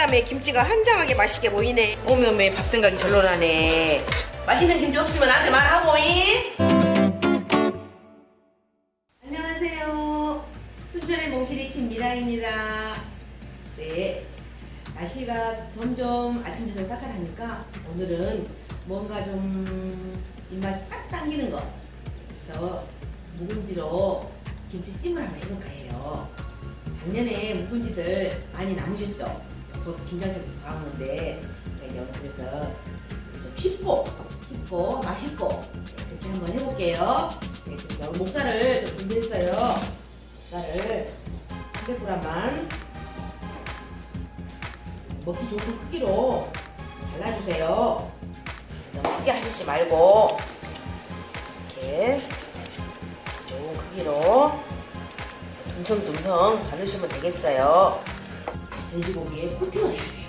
아따매 김치가 한장하게 맛있게 보이네. 오메 오메 밥 생각이 절로 나네. 맛있는 김치 없으면 나한테 말하고 잉. 안녕하세요. 순천의 몽실이 김미라입니다. 네. 날씨가 점점 아침 저녁 쌀쌀하니까 오늘은 뭔가 좀 입맛이 딱 당기는 거. 그래서 묵은지로 김치찜을 한번 해볼까 해요. 작년에 묵은지들 많이 남으셨죠? 곧 김장철도 다가오는데 제가 그래서 좀 쉽고 쉽고 맛있고 이렇게 한번 해볼게요. 네, 그래서 목살을 좀 준비했어요. 목살을 300g만 먹기 좋은 크기로 잘라주세요. 너무 크게 하시지 말고 이렇게 좋은 크기로 듬성듬성 자르시면 되겠어요. 돼지고기에 코팅을 해야 돼요.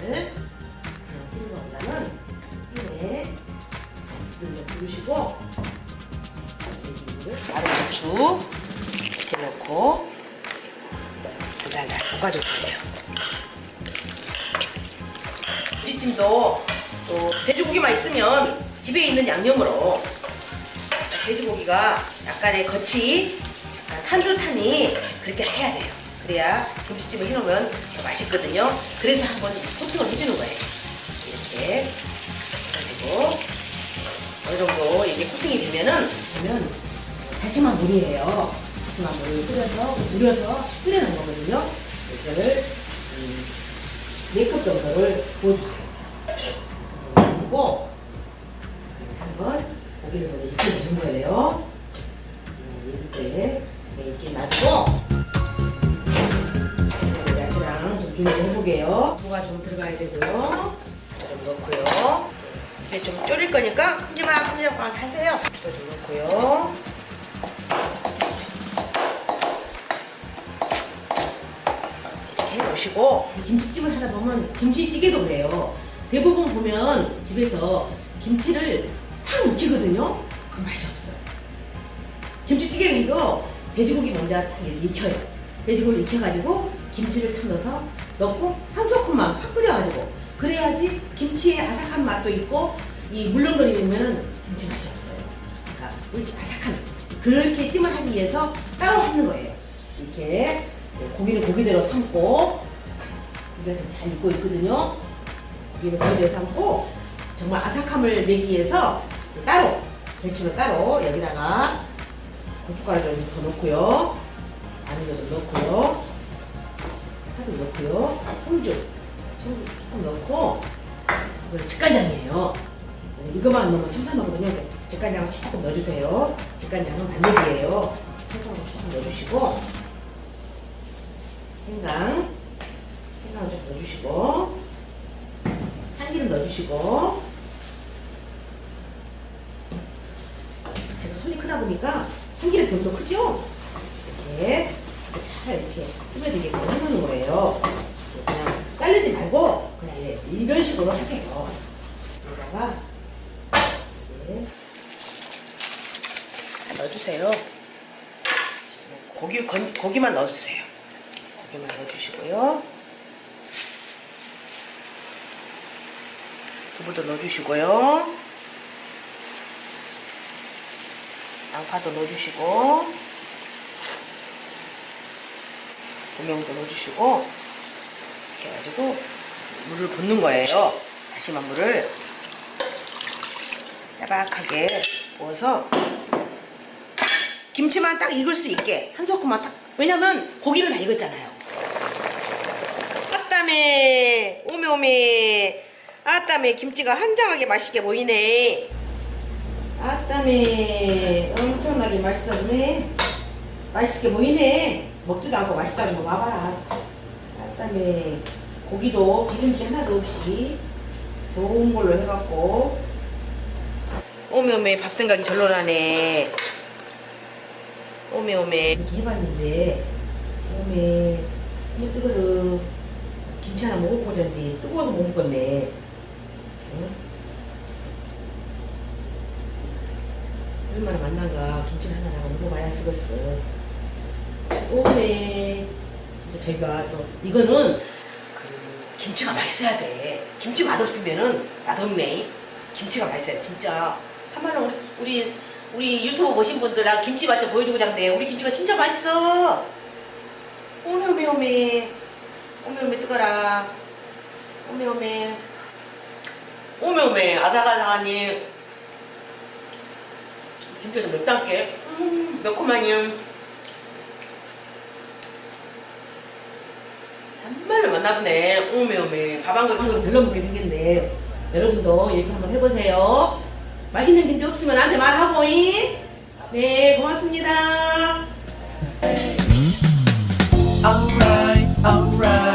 코팅을. 코팅보다는 이에 이렇게 부르시고 돼지고기를 마른 고추 이렇게 넣고 달달 볶아줄 거예요. 우리찜도 또 돼지고기만 있으면 집에 있는 양념으로 돼지고기가 약간의 겉이 약간 탄 듯하니 그렇게 해야 돼요. 그래야 김치찜을 해놓으면 더 맛있거든요. 그래서 한번 코팅을 해주는 거예요. 이렇게 해가지고 어느 정도 이게 코팅이 되면은 그러면 다시마 물이에요. 다시마 물을 끓여서 우려서 끓여놓은 거거든요. 이거를 음, 4컵 정도를 부어주세요. 그리고 한번 고기를 먼저 익혀 놓는 거예요. 이렇게 이렇게 놔두고 준비를 해보게요. 무가 좀 들어가야 되고요. 좀 넣고요. 이게 좀 졸일 거니까 큼지막 큼지막 하세요. 고추도 좀 넣고요. 이렇게 해놓으시고 김치찜을 하다 보면 김치찌개도 그래요. 대부분 보면 집에서 김치를 팍 묻히거든요. 그 맛이 없어요. 김치찌개는 이거 돼지고기 먼저 딱 익혀요. 돼지고기 익혀가지고 김치를 탁 넣어서 넣고 한 소금만 팍 끓여가지고 그래야지 김치의 아삭한 맛도 있고 이 물렁거리면은 김치 맛이 없어요. 그러니까 집 아삭한 그렇게 찜을 하기 위해서 따로 하는 거예요. 이렇게 고기는 고기대로 삶고 지금 잘 익고 있거든요. 고기는 고기대로 삶고 정말 아삭함을 내기 위해서 따로 배추를 따로 여기다가 고춧가루 좀 더 넣고요. 마늘도 넣고요. 파도 넣고요. 청주, 청주 조금 넣고 이거 직간장이에요. 이거만 넣으면 삼삼하거든요. 직간장 조금 넣어주세요. 직간장은 반대기예요. 생강을 조금 넣어주시고 생강, 생강 좀 넣어주시고 참기름 넣어주시고 제가 손이 크다 보니까 참기름 병도 크죠? 이렇게 잘 이렇게 후배되게끔 해놓는 거예요. 그냥 자르지 말고 그냥 예, 이런 식으로 하세요. 여기다가 이제 다 넣어주세요. 고기 건, 고기만 넣어주세요. 고기만 넣어주시고요. 두부도 넣어주시고요. 양파도 넣어주시고 고명도 넣어주시고 이렇게 해가지고 물을 붓는 거예요. 다시마 물을 짜박하게 부어서 김치만 딱 익을 수 있게 한 소금만 딱 왜냐면 고기를 다 익었잖아요. 아따매 오메 오메 아따매 김치가 한장하게 맛있게 보이네. 아따매 엄청나게 맛있었네. 맛있게 보이네. 먹지도 않고 맛있다는 거 봐봐. 아따매 고기도 기름기 하나도 없이 좋은 걸로 해갖고 오메 오메 밥 생각이 절로 나네. 오메 오메 이렇게 해봤는데 오메 이 뜨거르 김치 하나 먹어보자는데 뜨거워서 못 먹겠네. 응? 얼마나 만난가 김치 하나라고 먹어봐야 쓰겠어. 오메 진짜 저희가 또 이거는 그 김치가 맛있어야 돼. 김치 맛없으면은 맛없네. 김치가 맛있어야 돼, 진짜. 참말로 우리, 우리, 우리 유튜브 보신 분들, 나 김치 맛 좀 보여주고 장대. 우리 김치가 진짜 맛있어. 오메, 오메, 오메. 오메, 오메, 뜨거라. 오메, 오메. 오메, 오메. 아삭아삭하니. 김치가 좀 맵답게. 음, 매콤하니. 왔나 보네. 오메 오메 밥 한 그릇 들러 먹게 생겼네. 여러분도 이렇게 한번 해보세요. 맛있는 김치 없으면 나한테 말하고 잉. 네 고맙습니다. Alright, alright.